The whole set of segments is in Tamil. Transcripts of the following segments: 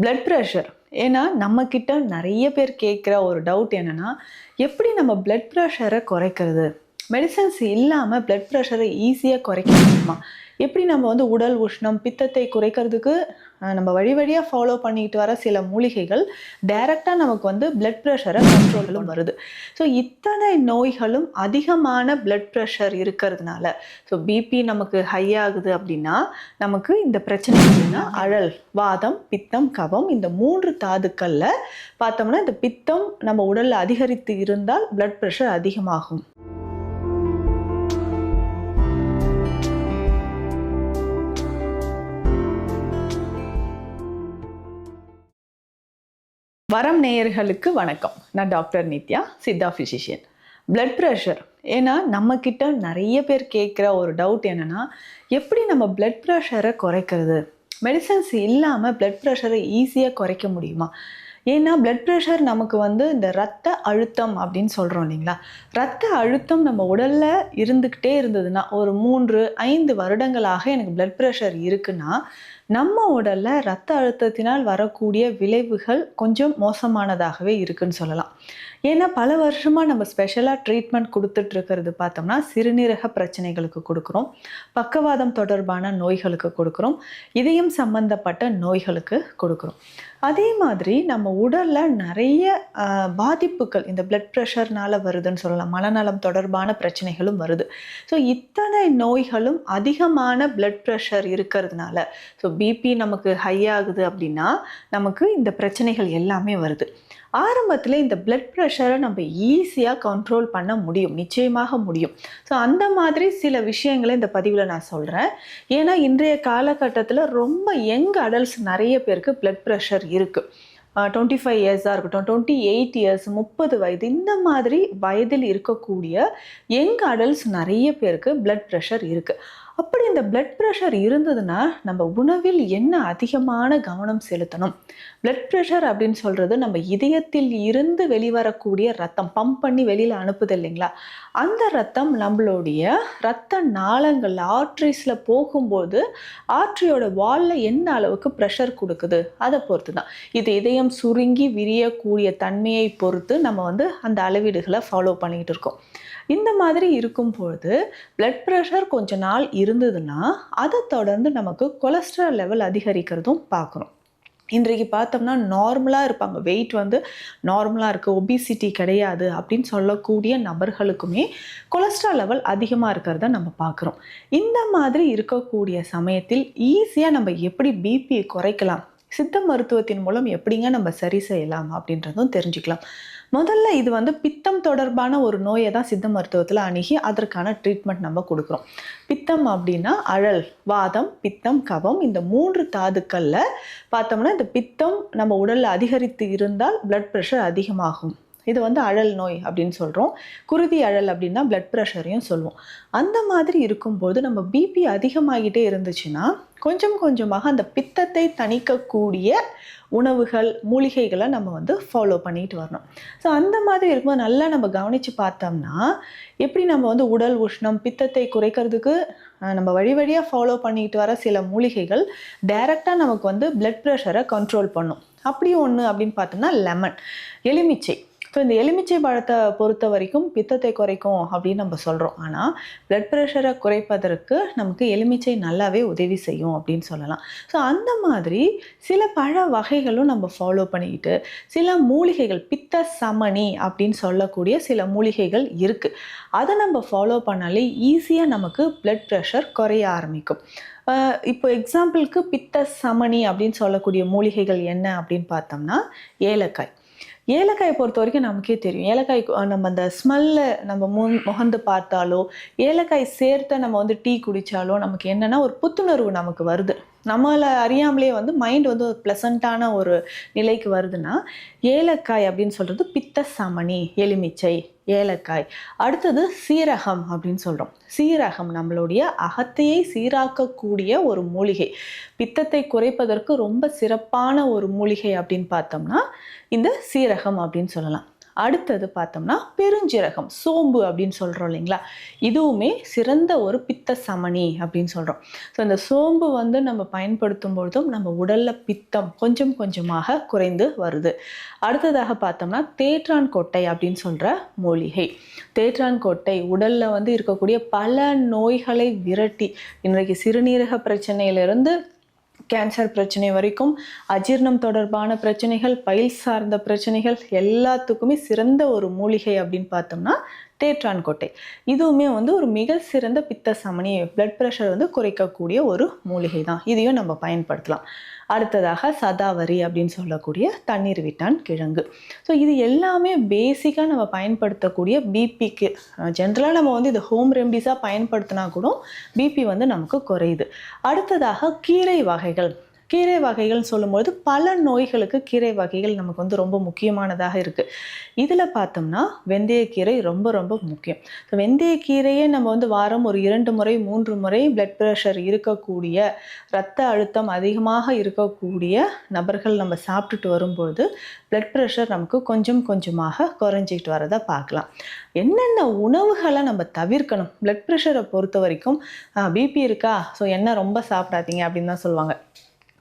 பிளட் ப்ரெஷர் ஏன்னா நம்மக்கிட்ட நிறைய பேர் கேட்குற ஒரு டவுட் என்னென்னா எப்படி நம்ம பிளட் ப்ரெஷரை குறைக்கிறது? மெடிசன்ஸ் இல்லாமல் பிளட் ப்ரெஷரை ஈஸியாக குறைக்க முடியுமா? எப்படி நம்ம வந்து உடல் உஷ்ணம் பித்தத்தை குறைக்கிறதுக்கு நம்ம வழி வழியாக ஃபாலோ பண்ணிக்கிட்டு வர சில மூலிகைகள் டைரெக்டாக நமக்கு வந்து பிளட் ப்ரெஷரை கண்ட்ரோலும் வருது. ஸோ இத்தனை நோய்களும் அதிகமான பிளட் ப்ரெஷர் இருக்கிறதுனால ஸோ பிபி நமக்கு ஹை ஆகுது அப்படின்னா நமக்கு இந்த பிரச்சனை அப்படின்னா அழல் வாதம் பித்தம் கவம் இந்த மூன்று தாதுக்களில் பார்த்தோம்னா இந்த பித்தம் நம்ம உடலில் அதிகரித்து இருந்தால் பிளட் ப்ரெஷர் அதிகமாகும். வரம் நேயர்களுக்கு வணக்கம். நான் doctor Nithya Siddha physician blood pressure ஏன்னா நம்மக்கிட்ட நிறைய பேர் கேட்குற ஒரு டவுட் என்னென்னா எப்படி நம்ம பிளட் ப்ரெஷரை குறைக்கிறது? மெடிசன்ஸ் இல்லாமல் பிளட் ப்ரெஷரை ஈஸியாக குறைக்க முடியுமா? ஏன்னா பிளட் ப்ரெஷர் நமக்கு வந்து இந்த ரத்த அழுத்தம் அப்படின்னு சொல்கிறோம் இல்லைங்களா? ரத்த அழுத்தம் நம்ம உடலில் இருந்துக்கிட்டே இருந்ததுன்னா ஒரு மூன்று ஐந்து வருடங்களாக எனக்கு பிளட் ப்ரெஷர் இருக்குன்னா நம்ம உடலில் ரத்த அழுத்தத்தினால் வரக்கூடிய விளைவுகள் கொஞ்சம் மோசமானதாகவே இருக்குன்னு சொல்லலாம். ஏன்னா பல வருஷமாக நம்ம ஸ்பெஷலாக ட்ரீட்மெண்ட் கொடுத்துட்டு இருக்கிறது பார்த்தோம்னா சிறுநீரக பிரச்சனைகளுக்கு கொடுக்குறோம். பக்கவாதம் தொடர்பான நோய்களுக்கு கொடுக்குறோம். இதயம் சம்பந்தப்பட்ட நோய்களுக்கு கொடுக்குறோம். அதே மாதிரி நம்ம உடலில் நிறைய பாதிப்புகள் இந்த பிளட் ப்ரெஷர்னால வருதுன்னு சொல்லலாம். மனநலம் தொடர்பான பிரச்சனைகளும் வருது. ஸோ இத்தனை நோய்களும் அதிகமான பிளட் ப்ரெஷர் இருக்கிறதுனால ஸோ பிபி நமக்கு ஹை ஆகுது அப்படின்னா நமக்கு இந்த பிரச்சனைகள் எல்லாமே வருது. ஆரம்பத்தில் இந்த பிளட் ப்ரெஷரை நம்ம ஈஸியாக கண்ட்ரோல் பண்ண முடியும். நிச்சயமாக முடியும். ஸோ அந்த மாதிரி சில விஷயங்களை இந்த பதிவில் நான் சொல்கிறேன் ஏன்னா இன்றைய காலகட்டத்தில் ரொம்ப யங் அடல்ட்ஸ் நிறைய பேருக்கு பிளட் ப்ரெஷர் இருக்குது டுவெண்ட்டி ஃபைவ் இயர்ஸாக இருக்கட்டும் டுவெண்ட்டி எயிட் இயர்ஸ் முப்பது வயது இந்த மாதிரி வயதில் இருக்கக்கூடிய யங் அடல்ட்ஸ் நிறைய பேருக்கு பிளட் ப்ரெஷர் இருக்குது அப்படி இந்த பிளட் ப்ரெஷர் இருந்ததுன்னா நம்ம உணவில் என்ன அதிகமான கவனம் செலுத்தணும்? பிளட் ப்ரெஷர் அப்படின்னு சொல்கிறது நம்ம இதயத்தில் இருந்து வெளிவரக்கூடிய ரத்தம் பம்ப் பண்ணி வெளியில் அனுப்புது இல்லைங்களா? அந்த ரத்தம் நம்மளுடைய ரத்த நாளங்கள் ஆர்ட்ரிஸில் போகும்போது ஆர்ட்ரியோட வாலில் என்ன அளவுக்கு ப்ரெஷர் கொடுக்குது? அதை பொறுத்து தான் இது இதயம் சுருங்கி விரியக்கூடிய தன்மையை பொறுத்து நம்ம வந்து அந்த அளவீடுகளை ஃபாலோ பண்ணிக்கிட்டு இருக்கோம். இந்த மாதிரி இருக்கும் பொழுது பிளட் ப்ரெஷர் கொஞ்ச நாள் இருந்ததுன்னா அதை தொடர்ந்து நமக்கு கொலஸ்ட்ரால் லெவல் அதிகரிக்கிறதும் பார்க்குறோம். இன்றைக்கு பார்த்தோம்னா நார்மலாக இருப்பாங்க. வெயிட் வந்து நார்மலாக இருக்குது ஒபிசிட்டி கிடையாது அப்படின்னு சொல்லக்கூடிய நபர்களுக்குமே கொலஸ்ட்ரால் லெவல் அதிகமாக இருக்கிறத நம்ம பார்க்குறோம். இந்த மாதிரி இருக்கக்கூடிய சமயத்தில் ஈஸியாக நம்ம எப்படி பிபியை குறைக்கலாம்? சித்த மருத்துவத்தின் மூலம் எப்படிங்க நம்ம சரி செய்யலாம் அப்படின்றதும் தெரிஞ்சுக்கலாம். முதல்ல இது வந்து பித்தம் தொடர்பான ஒரு நோயை தான் சித்த மருத்துவத்தில் அணுகி அதற்கான ட்ரீட்மெண்ட் நம்ம கொடுக்குறோம். பித்தம் அப்படின்னா அழல் வாதம் பித்தம் கவம் இந்த மூன்று தாதுக்களில் பார்த்தோம்னா இந்த பித்தம் நம்ம உடலில் அதிகரித்து இருந்தால் பிளட் ப்ரெஷர் அதிகமாகும். இது வந்து அழல் நோய் அப்படின்னு சொல்கிறோம் குருதி அழல் அப்படின்னா பிளட் ப்ரெஷரையும் சொல்லுவோம் அந்த மாதிரி இருக்கும்போது நம்ம பிபி அதிகமாகிட்டே இருந்துச்சுன்னா கொஞ்சம் கொஞ்சமாக அந்த பித்தத்தை தணிக்கக்கூடிய உணவுகள் மூலிகைகளை நம்ம வந்து ஃபாலோ பண்ணிட்டு வரணும். ஸோ அந்த மாதிரி இருக்கும்போது நல்லா நம்ம கவனித்து பார்த்தோம்னா எப்படி நம்ம வந்து உடல் உஷ்ணம் பித்தத்தை குறைக்கிறதுக்கு நம்ம வழி வழியாக ஃபாலோ பண்ணிட்டு வர சில மூலிகைகள் டைரெக்டாக நமக்கு வந்து பிளட் ப்ரெஷரை கண்ட்ரோல் பண்ணும். அப்படி ஒன்று அப்படின்னு பார்த்தோம்னா லெமன் எலுமிச்சை. ஸோ இந்த எலுமிச்சை பழத்தை பொறுத்த வரைக்கும் பித்தத்தை குறைக்கும் அப்படின்னு நம்ம சொல்கிறோம் ஆனால் பிளட் ப்ரெஷரை குறைப்பதற்கு நமக்கு எலுமிச்சை நல்லாவே உதவி செய்யும் அப்படின்னு சொல்லலாம். ஸோ அந்த மாதிரி சில பழ வகைகளும் நம்ம ஃபாலோ பண்ணிக்கிட்டு சில மூலிகைகள் பித்த சமணி அப்படின்னு சொல்லக்கூடிய சில மூலிகைகள் இருக்குது அதை நம்ம ஃபாலோ பண்ணாலே ஈஸியாக நமக்கு பிளட் ப்ரெஷர் குறைய ஆரம்பிக்கும். இப்போ எக்ஸாம்பிளுக்கு பித்த சமணி அப்படின்னு சொல்லக்கூடிய மூலிகைகள் என்ன அப்படின்னு பார்த்தோம்னா ஏலக்காய். ஏலக்காயை பொறுத்த வரைக்கும் நமக்கே தெரியும். ஏலக்காய் நம்ம அந்த ஸ்மெல்ல நம்ம முன் முகந்து பார்த்தாலோ ஏலக்காய் சேர்த்த நம்ம வந்து டீ குடித்தாலோ நமக்கு என்னென்னா ஒரு புத்துணர்வு நமக்கு வருது. நம்மளை அறியாமலே வந்து மைண்ட் வந்து ஒரு ப்ளசண்ட்டான ஒரு நிலைக்கு வருதுன்னா ஏலக்காய் அப்படின்னு சொல்கிறது பித்த சாமணி எலுமிச்சை ஏலக்காய். அடுத்தது சீரகம் அப்படின்னு சொல்கிறோம் சீரகம் நம்மளுடைய அகத்தையை சீராக்கக்கூடிய ஒரு மூலிகை. பித்தத்தை குறைப்பதற்கு ரொம்ப சிறப்பான ஒரு மூலிகை அப்படின்னு பார்த்தோம்னா இந்த சீரகம் அப்படின்னு சொல்லலாம். அடுத்தது பார்த்தோம்னா பெருஞ்சீரகம் சோம்பு அப்படின்னு சொல்கிறோம் இல்லைங்களா? இதுவுமே சிறந்த ஒரு பித்த சமணி அப்படின்னு சொல்கிறோம் ஸோ இந்த சோம்பு வந்து நம்ம பயன்படுத்தும் பொழுதும் நம்ம உடலில் பித்தம் கொஞ்சம் கொஞ்சமாக குறைந்து வருது. அடுத்ததாக பார்த்தோம்னா தேற்றான் கொட்டை அப்படின்னு சொல்கிற மூலிகை. தேற்றான் கொட்டை உடலில் வந்து இருக்கக்கூடிய பல நோய்களை விரட்டி இன்றைக்கு சிறுநீரக பிரச்சனையிலிருந்து கேன்சர் பிரச்சனை வரைக்கும் அஜீர்ணம் தொடர்பான பிரச்சனைகள் பயில் சார்ந்த பிரச்சனைகள் எல்லாத்துக்குமே சிறந்த ஒரு மூலிகை அப்படின்னு பார்த்தோம்னா தேற்றான் கொட்டை. இதுவுமே வந்து ஒரு மிக சிறந்த பித்த சமனி பிளட் ப்ரெஷர் வந்து குறைக்கக்கூடிய ஒரு மூலிகை தான் இதையும் நம்ம பயன்படுத்தலாம். அடுத்ததாக சதாவரி அப்படின்னு சொல்லக்கூடிய தண்ணீர் விட்டான் கிழங்கு. ஸோ இது எல்லாமே பேசிக்காக நம்ம பயன்படுத்தக்கூடிய பிபிக்கு ஜென்ரலாக நம்ம வந்து இது ஹோம் ரெமடிஸாக பயன்படுத்தினா கூட பிபி வந்து நமக்கு குறையுது. அடுத்ததாக கீரை வகைகள். கீரை வகைகள்னு சொல்லும்போது பல நோய்களுக்கு கீரை வகைகள் நமக்கு வந்து ரொம்ப முக்கியமானதாக இருக்குது இதில் பார்த்தோம்னா வெந்தயக்கீரை ரொம்ப ரொம்ப முக்கியம். ஸோ வெந்தயக்கீரையே நம்ம வந்து வாரம் ஒரு இரண்டு முறை மூன்று முறை பிளட் ப்ரெஷர் இருக்கக்கூடிய ரத்த அழுத்தம் அதிகமாக இருக்கக்கூடிய நபர்கள் நம்ம சாப்பிட்டுட்டு வரும்பொழுது பிளட் ப்ரெஷர் நமக்கு கொஞ்சம் கொஞ்சமாக குறைஞ்சிக்கிட்டு வரதை பார்க்கலாம். என்னென்ன உணவுகளை நம்ம தவிர்க்கணும்? பிளட் ப்ரெஷரை பொறுத்த வரைக்கும் பிபி இருக்கா? ஸோ என்ன ரொம்ப சாப்பிடாதீங்க அப்படின்னு தான் சொல்லுவாங்க.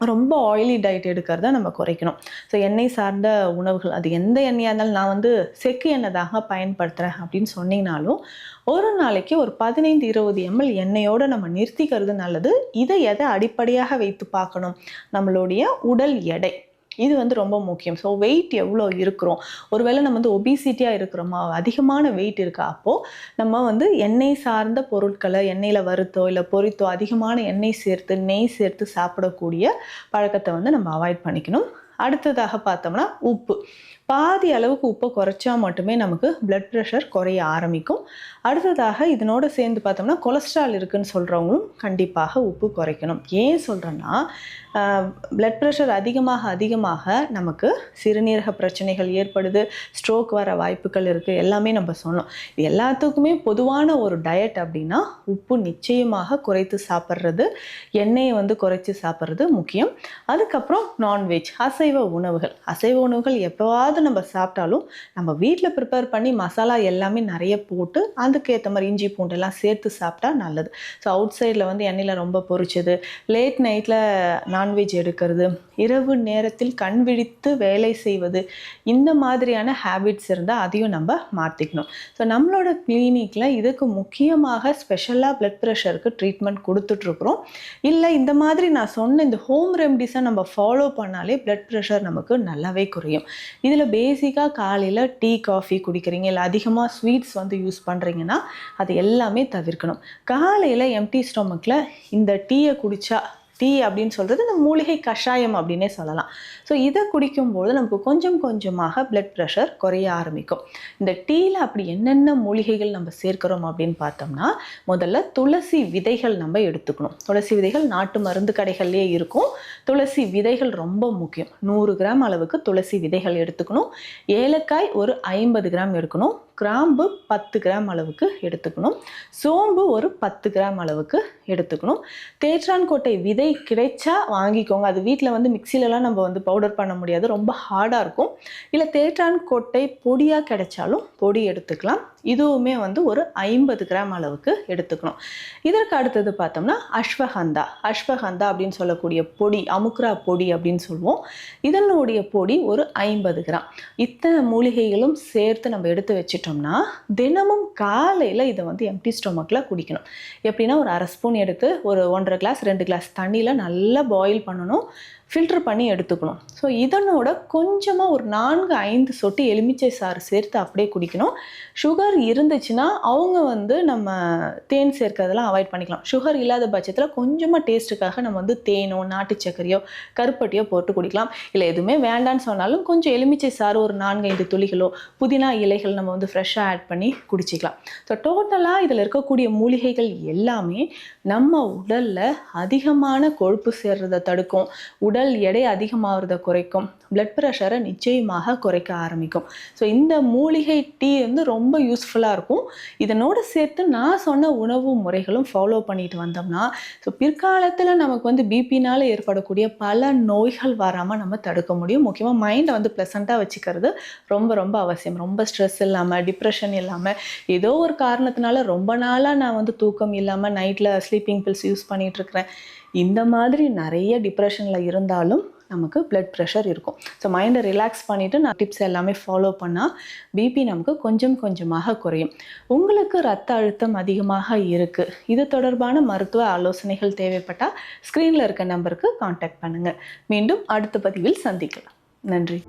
ரொம்ப ஆயிலி டயட் எடுக்கிறத நம்ம குறைக்கணும். ஸோ எண்ணெய் சார்ந்த உணவுகள் அது எந்த எண்ணெயாக இருந்தாலும் நான் வந்து செக்கு எண்ணெய் தான் பயன்படுத்துகிறேன் அப்படின்னு சொன்னீங்கனாலும் ஒரு நாளைக்கு ஒரு பதினைந்து இருபது எம்எல் எண்ணெயோடு நம்ம நிறுத்திக்கிறது நல்லது. இதை எதை அடிப்படையாக வைத்து பார்க்கணும்? நம்மளுடைய உடல் எடை. இது வந்து ரொம்ப முக்கியம். ஸோ வெயிட் எவ்வளோ இருக்கிறோம்? ஒருவேளை நம்ம வந்து ஒபிசிட்டியாக இருக்கிறோமா? அதிகமான வெயிட் இருக்கா? அப்போது நம்ம வந்து எண்ணெய் சார்ந்த பொருட்களை எண்ணெயில் வறுத்தோ இல்லை பொரித்தோ அதிகமான எண்ணெய் சேர்த்து நெய் சேர்த்து சாப்பிடக்கூடிய பழக்கத்தை வந்து நம்ம அவாய்ட் பண்ணிக்கணும். அடுத்ததாக பார்த்தோம்னா உப்பு. பாதி அளவுக்கு உப்பை குறைச்சா மட்டுமே நமக்கு பிளட் ப்ரெஷர் குறைய ஆரம்பிக்கும். அடுத்ததாக இதனோடு சேர்ந்து பார்த்தோம்னா கொலஸ்ட்ரால் இருக்குதுன்னு சொல்கிறவங்களும் கண்டிப்பாக உப்பு குறைக்கணும். ஏன் சொல்கிறேன்னா பிளட் ப்ரெஷர் அதிகமாக அதிகமாக நமக்கு சிறுநீரக பிரச்சனைகள் ஏற்படுது ஸ்ட்ரோக் வர வாய்ப்புகள் இருக்குது எல்லாமே நம்ம சொன்னோம். இது எல்லாத்துக்குமே பொதுவான ஒரு டயட் அப்படின்னா உப்பு நிச்சயமாக குறைத்து சாப்பிட்றது எண்ணெயை வந்து குறைச்சி சாப்பிட்றது முக்கியம். அதுக்கப்புறம் நான்வெஜ் அசைவ உணவுகள். அசைவ உணவுகள் எப்போவாவது நம்ம சாப்பிட்டாலும் நம்ம வீட்டில் ப்ரிப்பேர் பண்ணி மசாலா எல்லாமே நிறைய போட்டு அதுக்கேற்ற மாதிரி இஞ்சி பூண்டெல்லாம் சேர்த்து சாப்பிட்டா நல்லது. ஸோ அவுட் சைடில் வந்து எண்ணெயில் ரொம்ப பொரிச்சது. லேட் நைட்டில் நான்வெஜ் எடுக்கிறது. இரவு நேரத்தில் கண் விழித்து வேலை செய்வது. இந்த மாதிரியான ஹேபிட்ஸ் இருந்தால் அதையும் நம்ம மாற்றிக்கணும் ஸோ நம்மளோட கிளினிக்கில் இதுக்கு முக்கியமாக ஸ்பெஷலாக பிளட் ப்ரெஷருக்கு ட்ரீட்மெண்ட் கொடுத்துட்ருக்குறோம் இல்லை இந்த மாதிரி நான் சொன்ன இந்த ஹோம் ரெமடிஸை நம்ம ஃபாலோ பண்ணாலே பிளட் ப்ரெஷர் நமக்கு நல்லாவே குறையும். இதில் பேசிக்காக காலையில் டீ காஃபி குடிக்கிறீங்க. இல்லை அதிகமாக ஸ்வீட்ஸ் வந்து யூஸ் பண்ணுறீங்கன்னா அது எல்லாமே தவிர்க்கணும். காலையில் எம்டி ஸ்டொமக்கில் இந்த டீயை குடித்தா டீ அப்படின்னு சொல்கிறது இந்த மூலிகை கஷாயம் அப்படின்னே சொல்லலாம். ஸோ இதை குடிக்கும்போது நமக்கு கொஞ்சம் கொஞ்சமாக பிளட் ப்ரெஷர் குறைய ஆரம்பிக்கும். இந்த டீயில் அப்படி என்னென்ன மூலிகைகள் நம்ம சேர்க்கிறோம் அப்படின்னு பார்த்தோம்னா முதல்ல துளசி விதைகள் நம்ம எடுத்துக்கணும். துளசி விதைகள் நாட்டு மருந்து கடைகள்லேயே இருக்கும். துளசி விதைகள் ரொம்ப முக்கியம். நூறு கிராம் அளவுக்கு துளசி விதைகள் எடுத்துக்கணும். ஏலக்காய் ஒரு ஐம்பது கிராம் எடுக்கணும். கிராம்பு பத்து கிராம் அளவுக்கு எடுத்துக்கணும். சோம்பு ஒரு பத்து கிராம் அளவுக்கு எடுத்துக்கணும். தேற்றான்கோட்டை விதை கிடைச்சா வாங்கிக்கோங்க. அது வீட்டில் வந்து மிக்சிலலாம் நம்ம வந்து பவுடர் பண்ண முடியாது. ரொம்ப ஹார்டாக இருக்கும். இல்லை தேற்றான்கோட்டை பொடியாக கிடைச்சாலும் பொடி எடுத்துக்கலாம். இதுவுமே வந்து ஒரு ஐம்பது கிராம் அளவுக்கு எடுத்துக்கணும். இதற்கு அடுத்தது பார்த்தோம்னா அஸ்வகந்தா அஸ்வகந்தா அப்படின்னு சொல்லக்கூடிய பொடி அமுக்ரா பொடி அப்படின்னு சொல்லுவோம். இதனுடைய பொடி ஒரு ஐம்பது கிராம். இத்தனை மூலிகைகளும் சேர்த்து நம்ம எடுத்து வச்சிட்டோம்னா தினமும் காலையில் இதை வந்து எம்டி ஸ்டொமக்கில் குடிக்கணும். எப்படின்னா ஒரு அரை ஸ்பூன் எடுத்து ஒரு ஒன்றரை கிளாஸ் ரெண்டு கிளாஸ் தண்ணியில் நல்லா பாயில் பண்ணணும். ஃபில்டர் பண்ணி எடுத்துக்கணும். ஸோ இதனோட கொஞ்சமாக ஒரு நான்கு ஐந்து சொட்டு எலுமிச்சை சாறு சேர்த்து அப்படியே குடிக்கணும். சுகர் இருந்துச்சுன்னா அவங்க வந்து நம்ம தேன் சேர்க்கறதெல்லாம் அவாய்ட் பண்ணிக்கலாம். சுகர் இல்லாத பட்சத்தில் கொஞ்சமாக டேஸ்ட்டுக்காக நம்ம வந்து தேனோ நாட்டு சர்க்கரையோ கருப்பட்டியோ போட்டு குடிக்கலாம். இல்லை எதுவுமே வேண்டான்னு சொன்னாலும் கொஞ்சம் எலுமிச்சை சாறு ஒரு நான்கு ஐந்து துளிகளோ புதினா இலைகள் நம்ம வந்து ஃப்ரெஷ்ஷாக ஆட் பண்ணி குடிச்சிக்கலாம். ஸோ டோட்டலாக இதில் இருக்கக்கூடிய மூலிகைகள் எல்லாமே நம்ம உடலில் அதிகமான கொழுப்பு சேர்றதை தடுக்கும். உடல் உடல் எடை அதிகமாகிறத குறைக்கும். பிளட் ப்ரெஷரை நிச்சயமாக குறைக்க ஆரம்பிக்கும். ஸோ இந்த மூலிகை டீ வந்து ரொம்ப யூஸ்ஃபுல்லாக இருக்கும். இதனோட சேர்த்து நான் சொன்ன உணவு முறைகளும் ஃபாலோ பண்ணிட்டு வந்தோம்னா ஸோ பிற்காலத்தில் நமக்கு வந்து பிபினால் ஏற்படக்கூடிய பல நோய்கள் வராமல் நம்ம தடுக்க முடியும். முக்கியமாக மைண்டை வந்து ப்ளசண்ட்டாக வச்சுக்கிறது ரொம்ப ரொம்ப அவசியம். ரொம்ப ஸ்ட்ரெஸ் இல்லாமல் டிப்ரெஷன் இல்லாமல் ஏதோ ஒரு காரணத்தினால ரொம்ப நாளாக நான் வந்து தூக்கம் இல்லாமல் நைட்டில் ஸ்லீப்பிங் பில்ஸ் யூஸ் பண்ணிகிட்ருக்கிறேன் இந்த மாதிரி நிறைய டிப்ரெஷனில் இருந்தாலும் நமக்கு பிளட் ப்ரெஷர் இருக்கும். ஸோ மைண்டை ரிலாக்ஸ் பண்ணிவிட்டு நான் டிப்ஸ் எல்லாமே ஃபாலோ பண்ணால் பிபி நமக்கு கொஞ்சம் கொஞ்சமாக குறையும். உங்களுக்கு ரத்த அழுத்தம் அதிகமாக இருக்குது இது தொடர்பான மருத்துவ ஆலோசனைகள் தேவைப்பட்டால் ஸ்க்ரீனில் இருக்க நம்பருக்கு காண்டாக்ட் பண்ணுங்கள் மீண்டும் அடுத்த பதிவில் சந்திக்கலாம். நன்றி.